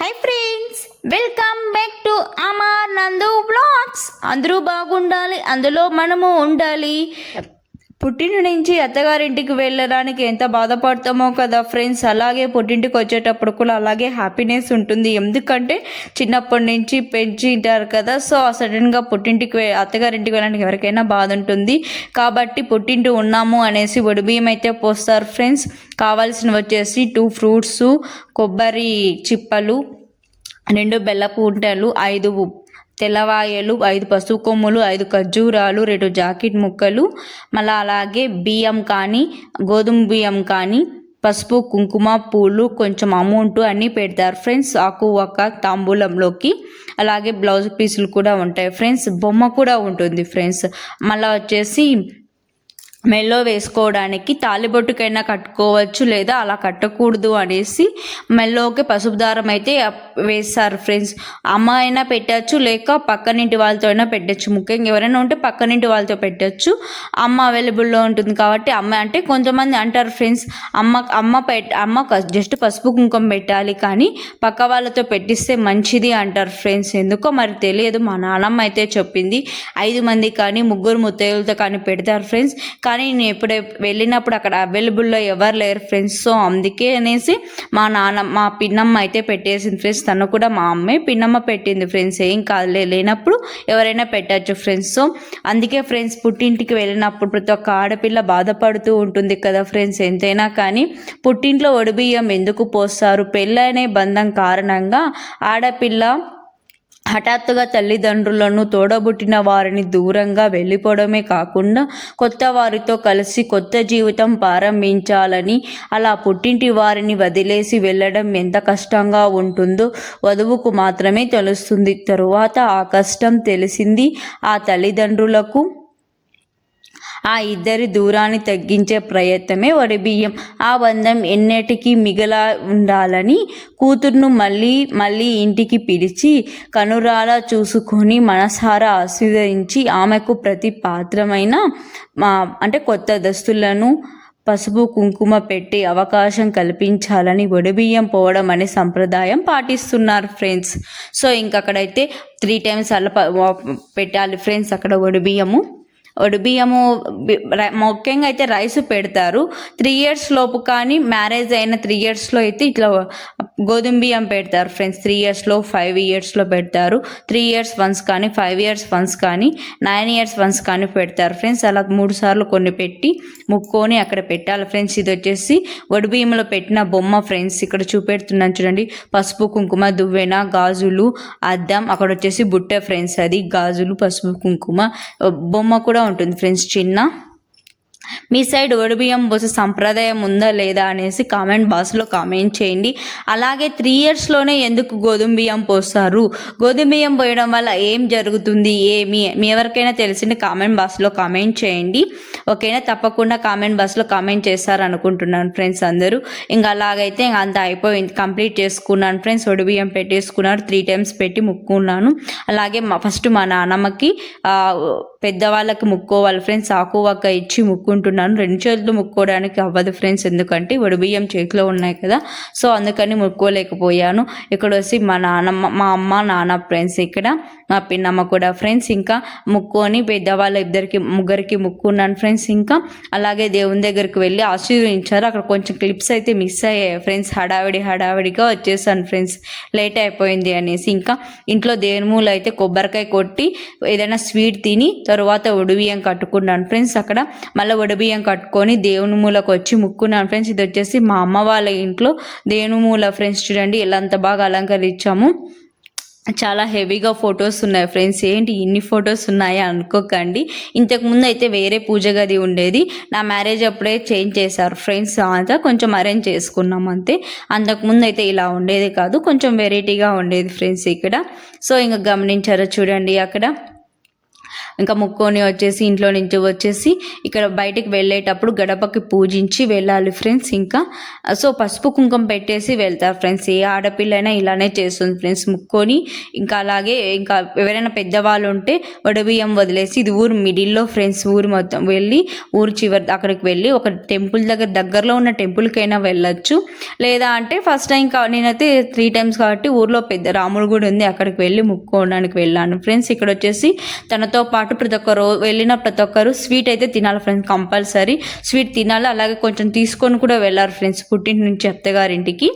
Hi friends welcome back to Amar Nandu blogs అందరూ బాగుండాలి అందులో మనము ఉండాలి. పుట్టిన నుంచి అత్తగారింటికి వెళ్ళడానికి ఎంత బాధపడతామో కదా ఫ్రెండ్స్. అలాగే పుట్టింటికి వచ్చేటప్పుడు కూడా అలాగే హ్యాపీనెస్ ఉంటుంది. ఎందుకంటే చిన్నప్పటి నుంచి పెంచింటారు కదా సో సడన్గా పుట్టింటికి అత్తగారింటికి వెళ్ళడానికి ఎవరికైనా బాధ ఉంటుంది. కాబట్టి పుట్టింటి ఉన్నాము అనేసి ఒడిబియ్యం అయితే పోస్తారు ఫ్రెండ్స్. కావాల్సినవి వచ్చేసి టూ ఫ్రూట్స్ కొబ్బరి చిప్పలు రెండు బెల్లపు ఉంటలు ఐదు తెల్లవాయలు ఐదు పసుపు కొమ్ములు ఐదు ఖర్జూరాలు రెండు జాకెట్ ముక్కలు మళ్ళీ అలాగే బియ్యం కానీ గోధుమ బియ్యం కానీ పసుపు కుంకుమ పూలు కొంచెం అమౌంట్ అన్నీ పెడతారు. ఫ్రెండ్స్ ఆకు ఒక్క తాంబూలంలోకి. అలాగే బ్లౌజ్ పీసులు కూడా ఉంటాయి. ఫ్రెండ్స్ బొమ్మ కూడా ఉంటుంది. ఫ్రెండ్స్ మళ్ళీ వచ్చేసి మెల్లో వేసుకోవడానికి తాలిబొట్టుకైనా కట్టుకోవచ్చు లేదా అలా కట్టకూడదు అనేసి మెల్లోకి పసుపు దారం అయితే వేస్తారు ఫ్రెండ్స్. అమ్మ అయినా పెట్టచ్చు లేక పక్కనింటి వాళ్ళతో అయినా పెట్టచ్చు. ముఖ్యంగా ఎవరైనా ఉంటే పక్కనింటి వాళ్ళతో పెట్టచ్చు. అమ్మ అవైలబుల్లో ఉంటుంది కాబట్టి అమ్మ అంటే కొంతమంది అంటారు ఫ్రెండ్స్ అమ్మ అమ్మ పెట్ అమ్మ జస్ట్ పసుపు కుంకుమ పెట్టాలి కానీ పక్క వాళ్ళతో పెట్టిస్తే మంచిది అంటారు ఫ్రెండ్స్. ఎందుకో మరి తెలియదు మా నాన్నమ్మ అయితే చెప్పింది. ఐదు మంది కానీ ముగ్గురు ముత్తైదులతో కానీ పెడతారు ఫ్రెండ్స్. కానీ నేను ఎప్పుడు వెళ్ళినప్పుడు అక్కడ అవైలబుల్లో ఎవరు లేరు ఫ్రెండ్స్. సో అందుకే అనేసి మా నాన్న మా పిన్నమ్మ అయితే పెట్టేసింది ఫ్రెండ్స్. తను కూడా మా అమ్మే పిన్నమ్మ పెట్టింది ఫ్రెండ్స్. ఏం కాదులే లేనప్పుడు ఎవరైనా పెట్టచ్చు ఫ్రెండ్స్. సో అందుకే ఫ్రెండ్స్ పుట్టింటికి వెళ్ళినప్పుడు ప్రతి ఒక్క ఆడపిల్ల బాధపడుతూ ఉంటుంది కదా ఫ్రెండ్స్. ఎంతైనా కానీ పుట్టింట్లో ఒడిబియ్యం ఎందుకు పోస్తారు? పెళ్ళనే బంధం కారణంగా ఆడపిల్ల హఠాత్తుగా తల్లిదండ్రులను తోడబుట్టిన వారిని దూరంగా వెళ్ళిపోవడమే కాకుండా కొత్త వారితో కలిసి కొత్త జీవితం ప్రారంభించాలని అలా పుట్టింటి వారిని వదిలేసి వెళ్ళడం ఎంత కష్టంగా ఉంటుందో వధువుకు మాత్రమే తెలుస్తుంది. తరువాత ఆ కష్టం తెలిసింది ఆ తల్లిదండ్రులకు. ఆ ఇద్దరి దూరాన్ని తగ్గించే ప్రయత్నమే వడిబియ్యం ఆ బంధం ఎన్నటికీ మిగల ఉండాలని కూతుర్ను మళ్ళీ మళ్ళీ ఇంటికి పిలిచి కనురాలా చూసుకొని మనసారా ఆశీర్వదించి ఆమెకు ప్రతి పాత్రమైన మా అంటే కొత్త దస్తులను పసుపు కుంకుమ పెట్టి అవకాశం కల్పించాలని వడిబియ్యం పోవడం అనే సంప్రదాయం పాటిస్తున్నారు ఫ్రెండ్స్. సో ఇంకక్కడైతే త్రీ టైమ్స్ అలా పెట్టాలి ఫ్రెండ్స్ అక్కడ ఒడిబియ్యము బియ్యము ముఖ్యంగా అయితే రైస్ పెడతారు. త్రీ ఇయర్స్ లోపు కానీ మ్యారేజ్ అయిన త్రీ ఇయర్స్లో అయితే ఇట్లా గోధుమ బియ్యం పెడతారు ఫ్రెండ్స్. త్రీ ఇయర్స్లో ఫైవ్ ఇయర్స్లో పెడతారు. త్రీ ఇయర్స్ వన్స్ కానీ ఫైవ్ ఇయర్స్ వన్స్ కానీ నైన్ ఇయర్స్ వన్స్ కానీ పెడతారు ఫ్రెండ్స్. అలా మూడు సార్లు కొన్ని పెట్టి ముక్కొని అక్కడ పెట్టాలి ఫ్రెండ్స్. ఇది వచ్చేసి బియ్యంలో పెట్టిన బొమ్మ ఫ్రెండ్స్. ఇక్కడ చూపెడుతున్నాను చూడండి. పసుపు కుంకుమ దువ్వెన గాజులు అద్దం. అక్కడ వచ్చేసి బుట్ట ఫ్రెండ్స్ అది. గాజులు పసుపు కుంకుమ. బొమ్మ కూడా ఉంటుంది ఫ్రెండ్స్ చిన్న మీ సైడ్ ఒడిబియ్యం పోసే సంప్రదాయం ఉందా లేదా అనేసి కామెంట్ బాక్స్లో కామెంట్ చేయండి. అలాగే త్రీ ఇయర్స్లోనే ఎందుకు గోధుమ బియ్యం పోస్తారు? గోధుమ బియ్యం పోయడం వల్ల ఏం జరుగుతుంది? ఏమి? మీ ఎవరికైనా తెలిసింది కామెంట్ బాక్స్లో కామెంట్ చేయండి. ఓకేనా? తప్పకుండా కామెంట్ బాక్స్లో కామెంట్ చేస్తారు అనుకుంటున్నాను ఫ్రెండ్స్ అందరూ. ఇంకా అలాగైతే ఇంకా అంత అయిపోయింది. కంప్లీట్ చేసుకున్నాను ఫ్రెండ్స్. ఒడిబియ్యం పెట్టేసుకున్నారు. త్రీ టైమ్స్ పెట్టి ముక్కున్నాను. అలాగే మా ఫస్ట్ మా నాన్నమ్మకి పెద్దవాళ్ళకి ముక్కోవాలి ఫ్రెండ్స్. ఆకు ఇచ్చి ఇచ్చి ముక్కుంటున్నాను రెండు చేతులు ముక్కోవడానికి అవ్వదు ఫ్రెండ్స్. ఎందుకంటే బియ్యం చేతిలో ఉన్నాయి కదా. సో అందుకని ముక్కోలేకపోయాను. ఇక్కడ వచ్చి మా నాన్నమ్మ మా అమ్మ నాన్న ఫ్రెండ్స్ ఇక్కడ. మా పిన్నమ్మ కూడా ఫ్రెండ్స్. ఇంకా ముక్కొని పెద్దవాళ్ళ ఇద్దరికి ముగ్గురికి ముక్కున్నాను ఫ్రెండ్స్. ఇంకా అలాగే దేవుని దగ్గరికి వెళ్ళి ఆశీర్వదించారు. అక్కడ కొంచెం క్లిప్స్ అయితే మిస్ అయ్యాయి ఫ్రెండ్స్. హడావిడి హడావిడిగా వచ్చేసాను ఫ్రెండ్స్. లేట్ అయిపోయింది అనేసి ఇంకా ఇంట్లో దేవుని అయితే కొబ్బరికాయ కొట్టి ఏదైనా స్వీట్ తిని తర్వాత ఉడివియం కట్టుకున్నాను ఫ్రెండ్స్. అక్కడ మళ్ళీ వడబియ్యం కట్టుకొని దేవుని మూలకు వచ్చి ముక్కున్నాను ఫ్రెండ్స్ ఇది వచ్చేసి మా అమ్మ వాళ్ళ ఇంట్లో దేవుని మూల ఫ్రెండ్స్ చూడండి ఎలా అంత బాగా అలంకరించాము. చాలా హెవీగా ఫొటోస్ ఉన్నాయి ఫ్రెండ్స్. ఏంటి ఇన్ని ఫొటోస్ ఉన్నాయా అనుకోకండి. ఇంతకుముందు అయితే వేరే పూజ గది ఉండేది. నా మ్యారేజ్ అప్పుడే చేంజ్ చేశారు ఫ్రెండ్స్. అంతా కొంచెం అరేంజ్ చేసుకున్నాం అంతే. అంతకుముందు అయితే ఇలా ఉండేది కాదు. కొంచెం వెరైటీగా ఉండేది ఫ్రెండ్స్ ఇక్కడ. సో ఇంకా గమనించారా చూడండి అక్కడ. ఇంకా ముక్కొని వచ్చేసి ఇంట్లో నుంచి వచ్చేసి ఇక్కడ బయటికి వెళ్ళేటప్పుడు గడపకి పూజించి వెళ్ళాలి ఫ్రెండ్స్ ఇంకా. సో పసుపు కుంకుమ పెట్టేసి వెళ్తారు ఫ్రెండ్స్. ఏ ఆడపిల్లైనా ఇలానే చేస్తుంది ఫ్రెండ్స్ ముక్కొని. ఇంకా అలాగే ఇంకా ఎవరైనా పెద్దవాళ్ళు ఉంటే వడబియ్యం వదిలేసి ఇది ఊరు మిడిల్లో ఫ్రెండ్స్ ఊరు మొత్తం వెళ్ళి ఊరు చివరి అక్కడికి వెళ్ళి ఒక టెంపుల్ దగ్గర దగ్గరలో ఉన్న టెంపుల్కైనా వెళ్ళొచ్చు. లేదా అంటే ఫస్ట్ టైం కా నేనైతే త్రీ టైమ్స్ కాబట్టి ఊర్లో పెద్ద రాముడు గుడి ఉంది అక్కడికి వెళ్ళి ముక్కోవడానికి వెళ్ళాను. ఫ్రెండ్స్ ఇక్కడ వచ్చేసి తనతో పాటు ప్రతి ఒక్కరు వెళ్ళిన ప్రతి ఒక్కరు స్వీట్ అయితే తినాలి ఫ్రెండ్స్ కంపల్సరీ. స్వీట్ తినాలి అలాగే కొంచెం తీసుకొని కూడా వెళ్ళాలి ఫ్రెండ్స్ పుట్టింటి నుంచి అత్తగారింటికి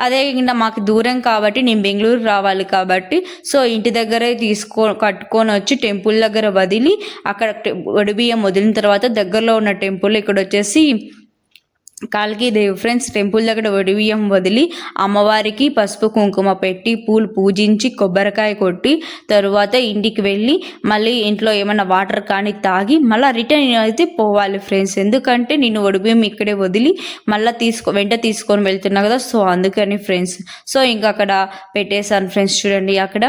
అదే ఇంకా మాకు దూరం కాబట్టి నేను బెంగళూరు రావాలి కాబట్టి సో ఇంటి దగ్గరే తీసుకో కట్టుకొని వచ్చి టెంపుల్ దగ్గర వదిలి అక్కడ ఒడిబియ్యం వదిలిన తర్వాత దగ్గరలో ఉన్న టెంపుల్ ఇక్కడ వచ్చేసి కాలికి దేవ్ ఫ్రెండ్స్ టెంపుల్ దగ్గర ఒడివియం వదిలి అమ్మవారికి పసుపు కుంకుమ పెట్టి పూలు పూజించి కొబ్బరికాయ కొట్టి తరువాత ఇంటికి వెళ్ళి మళ్ళీ ఇంట్లో ఏమైనా వాటర్ కానీ తాగి మళ్ళీ రిటర్న్ అయితే పోవాలి ఫ్రెండ్స్. ఎందుకంటే నేను వడిబియ్యం ఇక్కడే వదిలి మళ్ళీ తీసుకో వెంట తీసుకొని వెళ్తున్నా కదా సో అందుకని ఫ్రెండ్స్. సో ఇంకా అక్కడ పెట్టేశాను ఫ్రెండ్స్ చూడండి అక్కడ.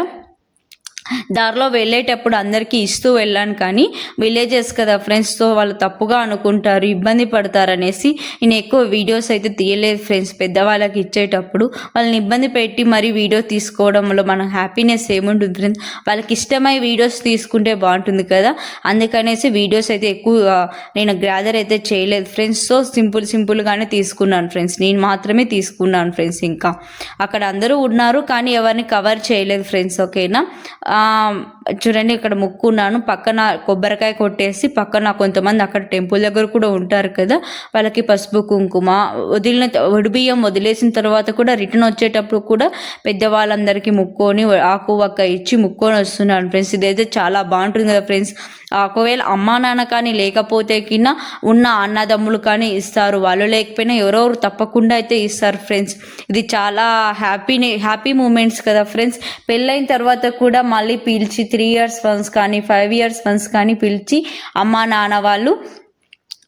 దారిలో వెళ్ళేటప్పుడు అందరికీ ఇస్తూ వెళ్ళాను కానీ విలేజెస్ కదా ఫ్రెండ్స్తో వాళ్ళు తప్పుగా అనుకుంటారు ఇబ్బంది పడతారు అనేసి నేను ఎక్కువ వీడియోస్ అయితే తీయలేదు ఫ్రెండ్స్ పెద్దవాళ్ళకి ఇచ్చేటప్పుడు. వాళ్ళని ఇబ్బంది పెట్టి మరి వీడియో తీసుకోవడంలో మనం హ్యాపీనెస్ ఏముంటుంది ఫ్రెండ్స్ వాళ్ళకి ఇష్టమై వీడియోస్ తీసుకుంటే బాగుంటుంది కదా? అందుకనేసి వీడియోస్ అయితే ఎక్కువ నేను గ్రాదర్ అయితే చేయలేదు ఫ్రెండ్స్ సో సింపుల్ సింపుల్గానే తీసుకున్నాను ఫ్రెండ్స్ నేను మాత్రమే తీసుకున్నాను ఫ్రెండ్స్ ఇంకా. అక్కడ అందరూ ఉన్నారు కానీ ఎవరిని కవర్ చేయలేదు ఫ్రెండ్స్ ఓకేనా చూడండి ఇక్కడ ముక్కున్నాను పక్కన కొబ్బరికాయ కొట్టేసి పక్కన కొంతమంది అక్కడ టెంపుల్ దగ్గర కూడా ఉంటారు కదా. వాళ్ళకి పసుపు కుంకుమ వదిలిన వడిబియ్యం వదిలేసిన తర్వాత కూడా రిటర్న్ వచ్చేటప్పుడు కూడా పెద్దవాళ్ళందరికీ ముక్కొని ఆకు వక్క ఇచ్చి ముక్కొని వస్తున్నాను ఫ్రెండ్స్. ఇదైతే చాలా బాగుంటుంది కదా ఫ్రెండ్స్. ఒకవేళ అమ్మా నాన్న కానీ లేకపోతే కింద ఉన్న అన్నదమ్ములు కానీ ఇస్తారు వాళ్ళు లేకపోయినా ఎవరెవరు తప్పకుండా అయితే ఇస్తారు ఫ్రెండ్స్ ఇది చాలా హ్యాపీనే హ్యాపీ మూమెంట్స్ కదా ఫ్రెండ్స్ పెళ్ళైన తర్వాత కూడా మళ్ళీ పిలిచి త్రీ ఇయర్స్ వన్స్ కానీ ఫైవ్ ఇయర్స్ వన్స్ కానీ పిలిచి అమ్మా నాన్న వాళ్ళు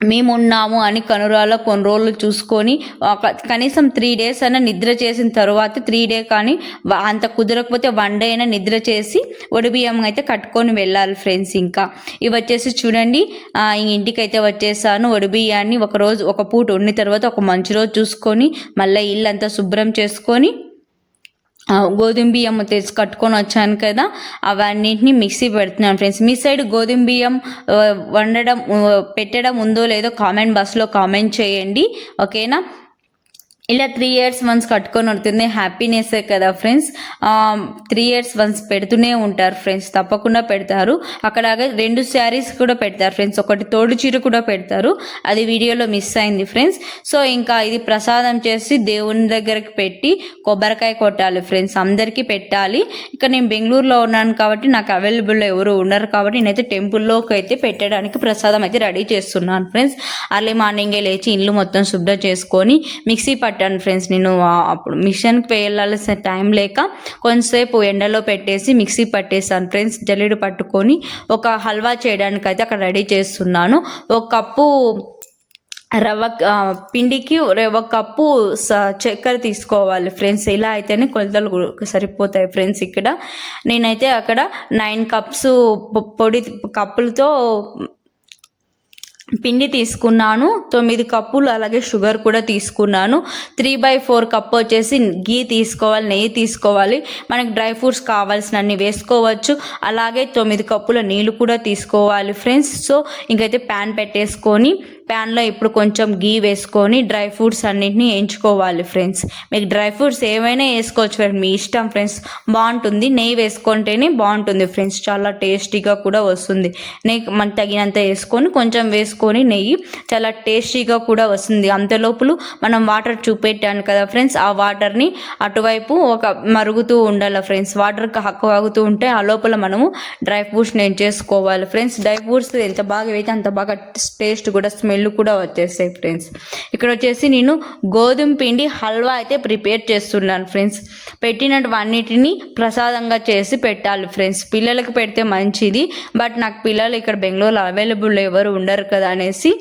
మేమున్నాము అని కనురాలో కొన్ని రోజులు చూసుకొని ఒక కనీసం త్రీ డేస్ అయినా నిద్ర చేసిన తర్వాత త్రీ డే కానీ అంత కుదరకపోతే వన్ డే అయినా నిద్ర చేసి ఒడిబియ్యం అయితే కట్టుకొని వెళ్ళాలి ఫ్రెండ్స్ ఇంకా. ఇవి వచ్చేసి చూడండి ఇంటికి అయితే వచ్చేసాను ఒడిబియ్యాన్ని ఒక రోజు ఒక పూట ఉన్న తర్వాత ఒక మంచి రోజు చూసుకొని మళ్ళీ ఇల్లు అంతా శుభ్రం చేసుకొని గోధుమ బియ్యం తెచ్చి కట్టుకొని వచ్చాను కదా అవన్నింటినీ మిక్సీ పెడుతున్నాను ఫ్రెండ్స్. మీ సైడ్ గోధుమ బియ్యం వండడం పెట్టడం ఉందో లేదో కామెంట్ బాక్స్లో కామెంట్ చేయండి. ఓకేనా? ఇలా త్రీ ఇయర్స్ వన్స్ కట్టుకొని ఉంటుంది హ్యాపీనెస్ కదా ఫ్రెండ్స్ త్రీ ఇయర్స్ వన్స్ పెడుతూనే ఉంటారు ఫ్రెండ్స్ తప్పకుండా పెడతారు. అక్కడ రెండు శారీస్ కూడా పెడతారు ఫ్రెండ్స్ ఒకటి తోడు చీర కూడా పెడతారు. అది వీడియోలో మిస్ అయింది ఫ్రెండ్స్ సో ఇంకా ఇది ప్రసాదం చేసి దేవుని దగ్గరికి పెట్టి కొబ్బరికాయ కొట్టాలి ఫ్రెండ్స్ అందరికీ పెట్టాలి. ఇక నేను బెంగళూరులో ఉన్నాను కాబట్టి నాకు అవైలబుల్లో ఎవరు ఉన్నారు కాబట్టి నేనైతే టెంపుల్లోకి అయితే పెట్టడానికి ప్రసాదం అయితే రెడీ చేస్తున్నాను ఫ్రెండ్స్ అర్లీ మార్నింగే లేచి ఇల్లు మొత్తం శుభ్రం చేసుకొని మిక్సీ పట్టాను ఫ్రెండ్స్ నేను అప్పుడు మిషన్కి వెళ్ళాల్సిన టైం లేక కొంతసేపు ఎండలో పెట్టేసి మిక్సీ పట్టేసాను ఫ్రెండ్స్ జల్లెడు పట్టుకొని ఒక హల్వా చేయడానికి అయితే అక్కడ రెడీ చేస్తున్నాను. ఒక కప్పు రవ్వ పిండికి రవ్వ కప్పు స- చక్కెర తీసుకోవాలి ఫ్రెండ్స్ ఇలా అయితేనే కొలతలు సరిపోతాయి ఫ్రెండ్స్ ఇక్కడ నేనైతే అక్కడ నైన్ కప్స్ పొడి కప్పులతో పిండి తీసుకున్నాను తొమ్మిది కప్పులు అలాగే షుగర్ కూడా తీసుకున్నాను. త్రీ బై ఫోర్ కప్ వచ్చేసి గీ తీసుకోవాలి నెయ్యి తీసుకోవాలి. మనకి డ్రై ఫ్రూట్స్ కావాల్సినన్ని వేసుకోవచ్చు. అలాగే తొమ్మిది కప్పుల నీళ్ళు కూడా తీసుకోవాలి ఫ్రెండ్స్. సో ఇంకైతే ప్యాన్ పెట్టేసుకొని ప్యాన్లో ఇప్పుడు కొంచెం గీ వేసుకొని డ్రై ఫ్రూట్స్ అన్నింటినీ ఎంచుకోవాలి ఫ్రెండ్స్. మీకు డ్రై ఫ్రూట్స్ ఏమైనా వేసుకోవచ్చు ఫ్రెండ్స్. మీ ఇష్టం ఫ్రెండ్స్. బాగుంటుంది. నెయ్యి వేసుకుంటేనే బాగుంటుంది ఫ్రెండ్స్. చాలా టేస్టీగా కూడా వస్తుంది. నెయ్యి మనకు తగినంత వేసుకొని కొంచెం వేసుకొని నెయ్యి చాలా టేస్టీగా కూడా వస్తుంది. అంతలోపులు మనం వాటర్ చూపెట్టాను కదా ఫ్రెండ్స్ ఆ వాటర్ని అటువైపు ఒక మరుగుతూ ఉండాలి ఫ్రెండ్స్. వాటర్ హక్కు ఆగుతూ ఉంటే ఆ లోపల మనము డ్రై ఫ్రూట్స్ నేను చేసుకోవాలి ఫ్రెండ్స్. డ్రై ఫ్రూట్స్ ఎంత బాగా అయితే అంత బాగా టేస్ట్ కూడా స్మెల్ కూడా వచ్చేస్తాయి ఫ్రెండ్స్. ఇక్కడ వచ్చేసి నేను గోధుమ పిండి హల్వా అయితే ప్రిపేర్ చేస్తున్నాను ఫ్రెండ్స్. పెట్టినటువన్నిటిని ప్రసాదంగా చేసి పెట్టాలి ఫ్రెండ్స్. పిల్లలకు పెడితే మంచిది బట్ నాకు పిల్లలు ఇక్కడ బెంగళూరులో అవైలబుల్ ఎవరు ఉండరు కదా అనేసి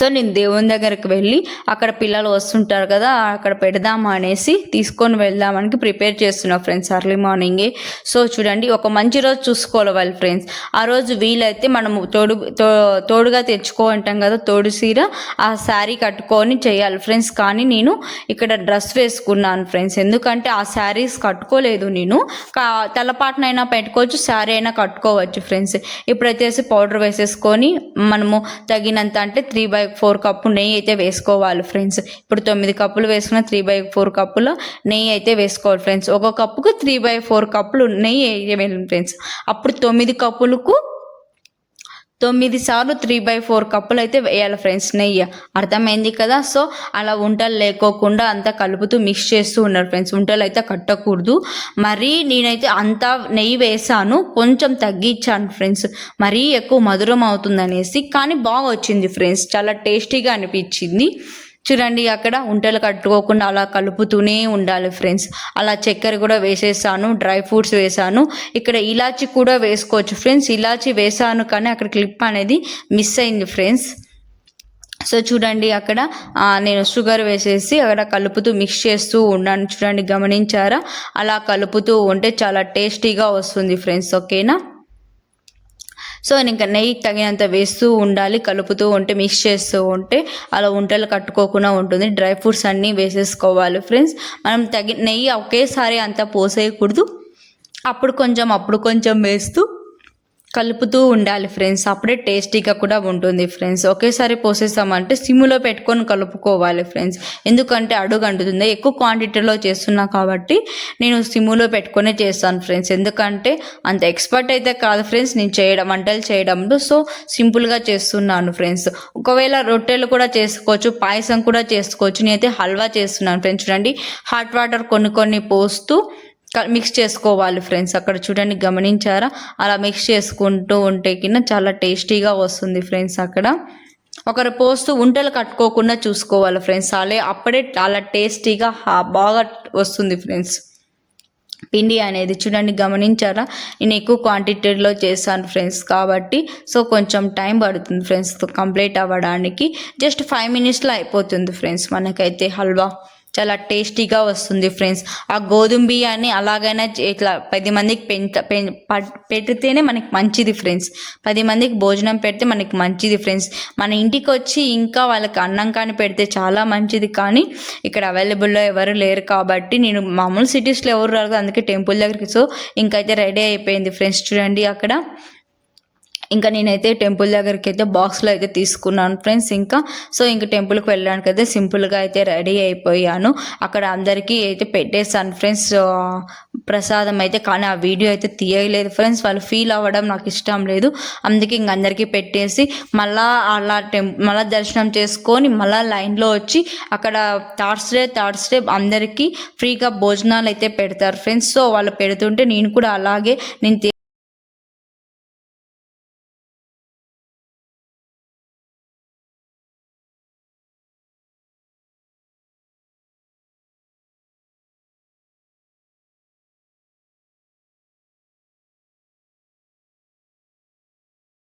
సో నేను దేవుని దగ్గరికి వెళ్ళి అక్కడ పిల్లలు వస్తుంటారు కదా అక్కడ పెడదాం అనేసి తీసుకొని వెళ్దామని ప్రిపేర్ చేస్తున్నా ఫ్రెండ్స్ అర్లీ మార్నింగే. సో చూడండి ఒక మంచి రోజు చూసుకోవాలి వాళ్ళు ఫ్రెండ్స్. ఆ రోజు వీలైతే మనము తోడు తో- తోడుగా తెచ్చుకోంటాం కదా తోడు సీర ఆ శారీ కట్టుకొని చేయాలి ఫ్రెండ్స్. కానీ నేను ఇక్కడ డ్రెస్ వేసుకున్నాను ఫ్రెండ్స్. ఎందుకంటే ఆ శారీస్ కట్టుకోలేదు నేను. తలపాటునైనా పెట్టుకోవచ్చు శారీ అయినా కట్టుకోవచ్చు ఫ్రెండ్స్. ఇప్పుడైతే పౌడర్ వేసేసుకొని మనము తగినంత అంటే త్రీ బై ఫోర్ కప్పు నెయ్యి అయితే వేసుకోవాలి ఫ్రెండ్స్. ఇప్పుడు తొమ్మిది కప్పులు వేసుకున్న త్రీ బై ఫోర్ కప్పుల నెయ్యి అయితే వేసుకోవాలి ఫ్రెండ్స్. ఒక కప్పుకు త్రీ బై ఫోర్ కప్పులు నెయ్యి వేయాలి ఫ్రెండ్స్. అప్పుడు తొమ్మిది కప్పులకు తొమ్మిది సార్లు త్రీ బై ఫోర్ కప్పులు అయితే వేయాలి ఫ్రెండ్స్ నెయ్యి. అర్థమైంది కదా? సో అలా ఉంటలు లేకోకుండా అంతా కలుపుతూ మిక్స్ చేస్తూ ఉన్నారు ఫ్రెండ్స్ ఉంటలు అయితే కట్టకూడదు. మరీ నేనైతే అంతా నెయ్యి వేసాను కొంచెం తగ్గించాను ఫ్రెండ్స్ మరీ ఎక్కువ మధురం అవుతుంది అనేసి కానీ బాగా వచ్చింది ఫ్రెండ్స్ చాలా టేస్టీగా అనిపించింది. చూడండి అక్కడ ఉంటలు కట్టుకోకుండా అలా కలుపుతూనే ఉండాలి ఫ్రెండ్స్. అలా చక్కెర కూడా వేసేసాను డ్రై ఫ్రూట్స్ వేసాను. ఇక్కడ ఇలాచి కూడా వేసుకోవచ్చు ఫ్రెండ్స్. ఇలాచి వేసాను కానీ అక్కడ క్లిప్ అనేది మిస్ అయింది ఫ్రెండ్స్. సో చూడండి అక్కడ నేను షుగర్ వేసేసి అక్కడ కలుపుతూ మిక్స్ చేస్తూ ఉన్నాను. చూడండి గమనించారా? అలా కలుపుతూ ఉంటే చాలా టేస్టీగా వస్తుంది ఫ్రెండ్స్. ఓకేనా? సో ఇంకా నెయ్యి తగినంత వేస్తూ ఉండాలి కలుపుతూ ఉంటే మిక్స్ చేస్తూ ఉంటే అలా ఉంటలు కట్టుకోకుండా ఉంటుంది. డ్రై ఫ్రూట్స్ అన్నీ వేసేసుకోవాలి ఫ్రెండ్స్ మనం తగి నెయ్యి ఒకేసారి అంతా పోసేయకూడదు. అప్పుడు కొంచెం అప్పుడు కొంచెం వేస్తూ కలుపుతూ ఉండాలి ఫ్రెండ్స్. అప్పుడే టేస్టీగా కూడా ఉంటుంది ఫ్రెండ్స్. ఒకేసారి పోసేస్తామంటే సిమ్లో పెట్టుకొని కలుపుకోవాలి ఫ్రెండ్స్. ఎందుకంటే అడుగు అంటుతుంది. ఎక్కువ క్వాంటిటీలో చేస్తున్నా కాబట్టి నేను సిమ్లో పెట్టుకొనే చేస్తాను ఫ్రెండ్స్. ఎందుకంటే అంత ఎక్స్పర్ట్ అయితే కాదు ఫ్రెండ్స్. నేను చేయడం వంటలు చేయడంలో సో సింపుల్గా చేస్తున్నాను ఫ్రెండ్స్. ఒకవేళ రొట్టెలు కూడా చేసుకోవచ్చు పాయసం కూడా చేసుకోవచ్చు. నేనైతే హల్వా చేస్తున్నాను ఫ్రెండ్స్. చూడండి. హాట్ వాటర్ కొన్ని కొన్ని పోస్తూ మిక్స్ చేసుకోవాలి ఫ్రెండ్స్ అక్కడ చూడండి గమనించారా? అలా మిక్స్ చేసుకుంటూ ఉంటే కింద చాలా టేస్టీగా వస్తుంది ఫ్రెండ్స్ అక్కడ. ఒకరు పోస్తూ ఉంటలు కట్టుకోకుండా చూసుకోవాలి ఫ్రెండ్స్ అలే అప్పుడే చాలా టేస్టీగా బాగా వస్తుంది ఫ్రెండ్స్ పిండి అనేది చూడండి గమనించారా? నేను ఎక్కువ క్వాంటిటీలో చేశాను ఫ్రెండ్స్ కాబట్టి సో కొంచెం టైం పడుతుంది ఫ్రెండ్స్ కంప్లీట్ అవ్వడానికి. జస్ట్ ఫైవ్ మినిట్స్లో అయిపోతుంది ఫ్రెండ్స్ మనకైతే హల్వా. చాలా టేస్టీగా వస్తుంది ఫ్రెండ్స్. ఆ గోధుమ బియ్యాన్ని అలాగైనా ఇట్లా పది మందికి పెంట పెడితేనే మనకి మంచిది ఫ్రెండ్స్. పది మందికి భోజనం పెడితే మనకి మంచిది ఫ్రెండ్స్. మన ఇంటికి వచ్చి ఇంకా వాళ్ళకి అన్నం కానీ పెడితే చాలా మంచిది. కానీ ఇక్కడ అవైలబుల్లో ఎవరు లేరు కాబట్టి నేను మామూలు సిటీస్లో ఎవరు రాదు అందుకే టెంపుల్ దగ్గరికి. సో ఇంకైతే రెడీ అయిపోయింది ఫ్రెండ్స్. చూడండి అక్కడ. ఇంకా నేనైతే టెంపుల్ దగ్గరికి అయితే బాక్స్లో అయితే తీసుకున్నాను ఫ్రెండ్స్ ఇంకా. సో ఇంకా టెంపుల్కి వెళ్ళడానికి అయితే సింపుల్గా అయితే రెడీ అయిపోయాను. అక్కడ అందరికీ అయితే పెట్టేసాను ఫ్రెండ్స్ ప్రసాదం అయితే కానీ ఆ వీడియో అయితే తీయలేదు ఫ్రెండ్స్ వాళ్ళు ఫీల్ అవ్వడం నాకు ఇష్టం లేదు. అందుకే ఇంక అందరికీ పెట్టేసి మళ్ళా అలా టెం మళ్ళా దర్శనం చేసుకొని మళ్ళా లైన్లో వచ్చి అక్కడ థర్స్డే థర్స్డే అందరికీ ఫ్రీగా భోజనాలు అయితే పెడతారు ఫ్రెండ్స్ సో వాళ్ళు పెడుతుంటే నేను కూడా అలాగే నేను